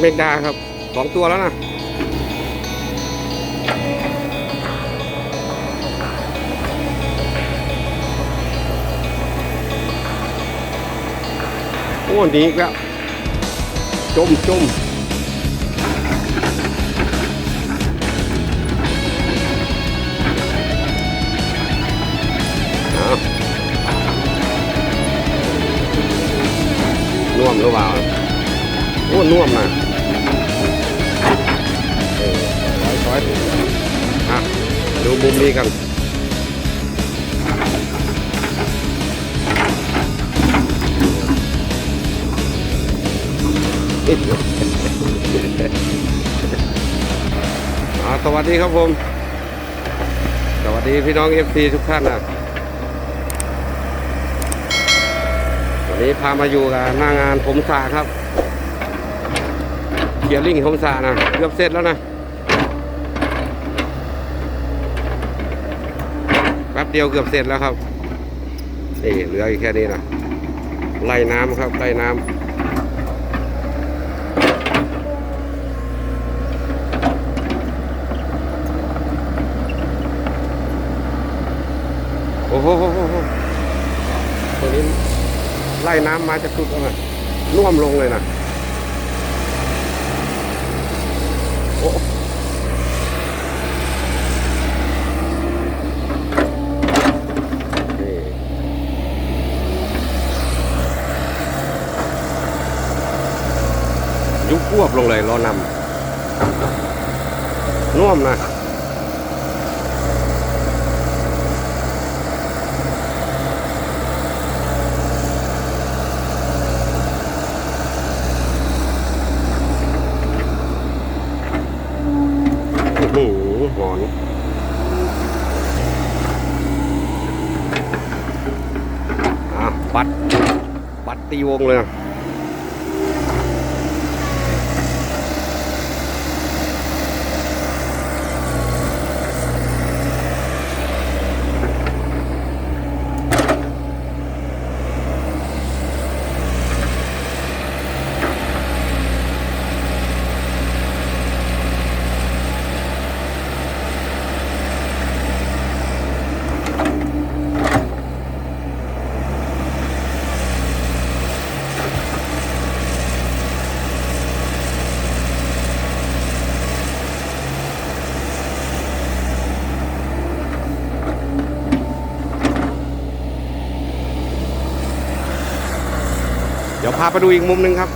เมกดาครับสองตัวแล้วนะโอ้หนีอีกแล้วจมจมน่วมหรือเปล่าโอ้น่วมนะ มุมนี้กันสวัสดีครับผม สวัสดีพี่น้องเอฟซีทุกท่านนะวันนี้พามาอยู่กับหน้างานผมสาครับเกียร์ลิงผมสานะเกือบเสร็จแล้วนะแป๊ บเดียวเกือบเสร็จแล้วครับนี่เหลืออีกแค่นี้นะไล่น้ำครับไล่น้ำโอ้โหตัวนี้ไล่น้ำมาจะสุดแล้วนะน่วมลงเลยนะโอ้นี่ยุบค วบลงเลยล้อนำน่วมนะโอ้โหหอนอะปัด ปัดตีวงเลยาไปดูอีกมุมหนึ่งครับ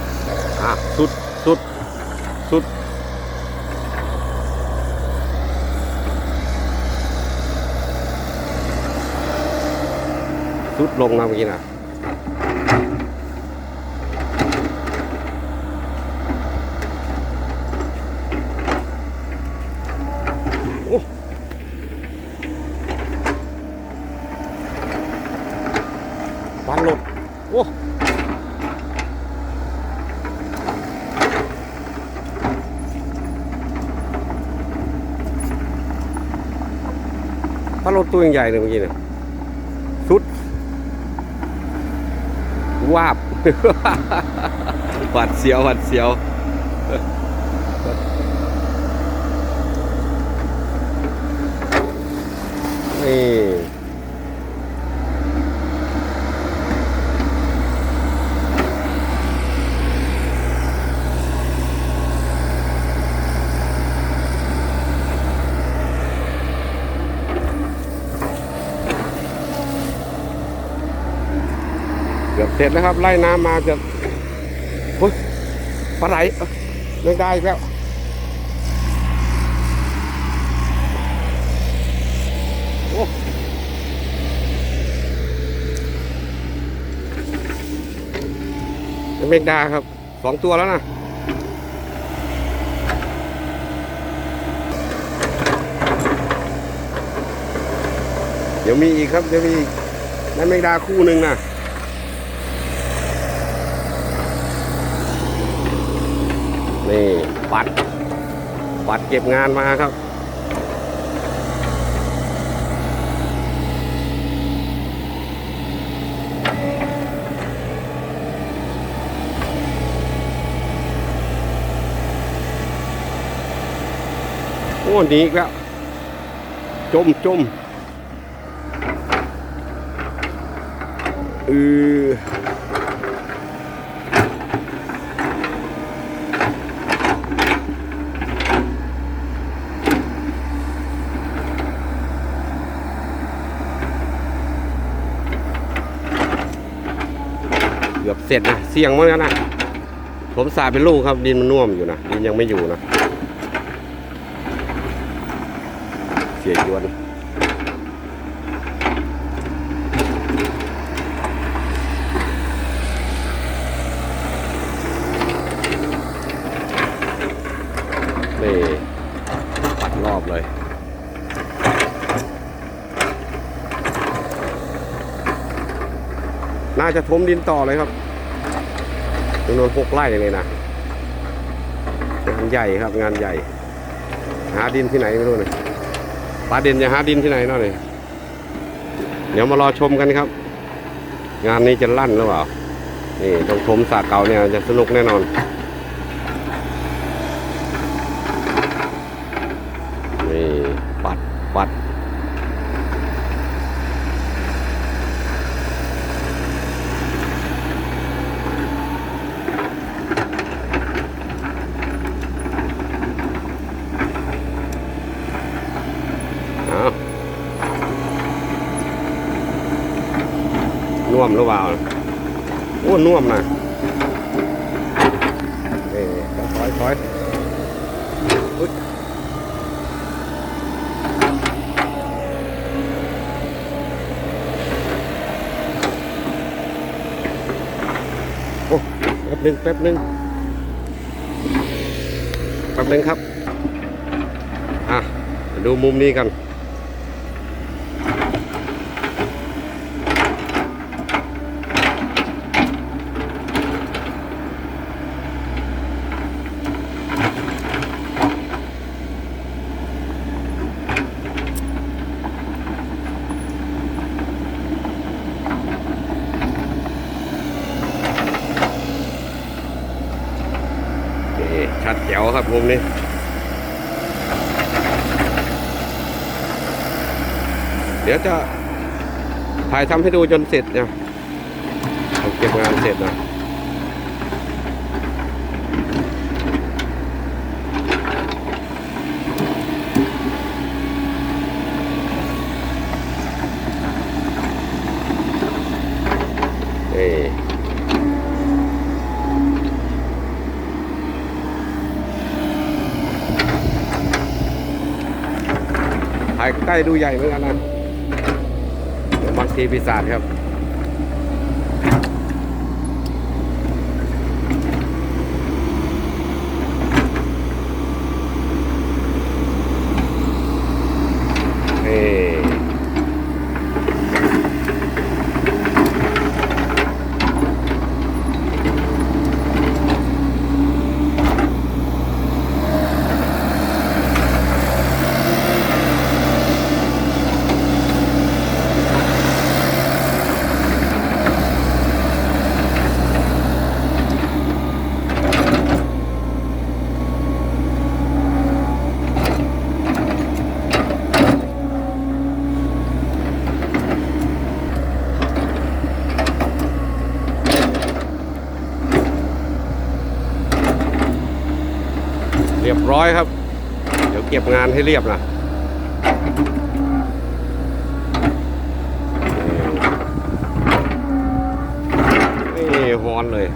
อะ สุด สุด สุด สุดลงมาเมื่อกี้นะ โอ้ฟันหลดโอ้ฟันหลด ตัวใหญ่เลยเมื่อกี้เนี่ยสุดวาบหวัดเสียวหวัดเสียวนี่ เสร็จแล้วครับ ไล่น้ำมาเกือบปลาไหลยไม่ได้อีกแล้วโอ้เมกดาครับสองตัวแล้วนะเดี๋ยวมีอีกครับเดี๋ยวมีอีกนั่นเมกดาคู่หนึ่งนะ นี่ปัด ปัดเก็บงานมาครับ โอ้หนีอีกแล้ว จมจมเออ เกือบเสร็จนะเสี่ยงเหมือนกันนะผมสาเป็นลูกครับดินมันน่วมอยู่นะดินยังไม่อยู่นะเสียยวนนี่ปัดรอบเลย น่าจะทมดินต่อเลยครับจำนวนหกไร่เลยนะงานใหญ่ครับงานใหญ่ หาดินที่ไหนไม่รู้เลยปลาเด่นจะหาดินที่ไหนเนาะเนี่ยเดี๋ยวมารอชมกันครับ งานนี้จะลั่นหรือเปล่า นี่ต้องชมสาเก่าเนี่ยจะสนุกแน่นอนปัดปัด เอาน่วมห รือเปล่าโอ้น่วมนะเอ้ถอยถอยอุ๊ยโอ้แป๊บหนึงแป๊บหนึงแป๊บหนึงครับ อะ ดูมุมนี้กัน นี่ ชัดเจ๋วครับวงนี้เดี๋ยวจะถ่ายทำให้ดูจนเสร็จเนะผมเก็บงานเสร็จนะเอ้ ใกล้ดูใหญ่เหมือนกันนะบางทีปีศาจครับ ครับ เดี๋ยวเก็บงานให้เรียบนะนี่ฮอนเลย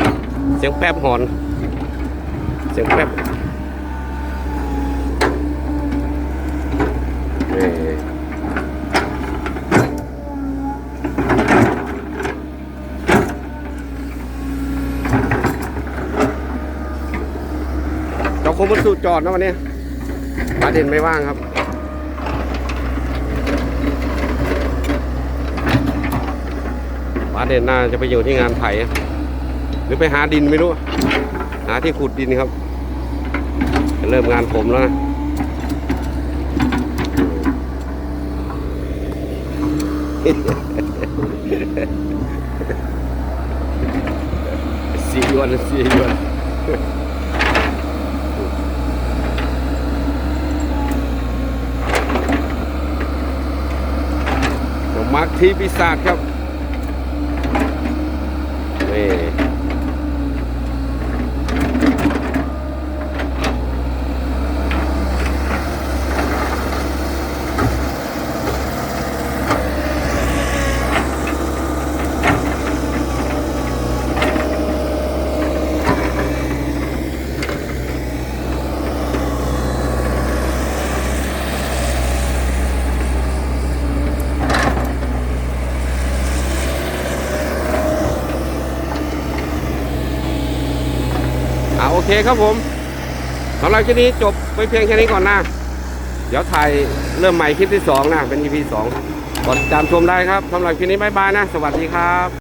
เสียงแป๊บฮอน เสียงแป๊บนี่เจ้าค มมันสูจอดนะวันนี้ปาเด่นไม่ว่างครับ ปาเด่นน่าจะไปอยู่ที่งานไผ่อะหรือไปหาดินไม่รู้ หาที่ขุดดินครับ เริ่มงานผมแล้วนะสียวนสียวน มาร์คทีปีศาจครับนี่ เคครับผมสำหรับคลิปนี้จบไปเพียงแค่นี้ก่อนนะเดี๋ยวถ่ายเริ่มใหม่คลิปที่ 2 นะ เป็น EP 2กดติดตามชมได้ครับสำหรับคลิปนี้บายบายนะ สวัสดีครับ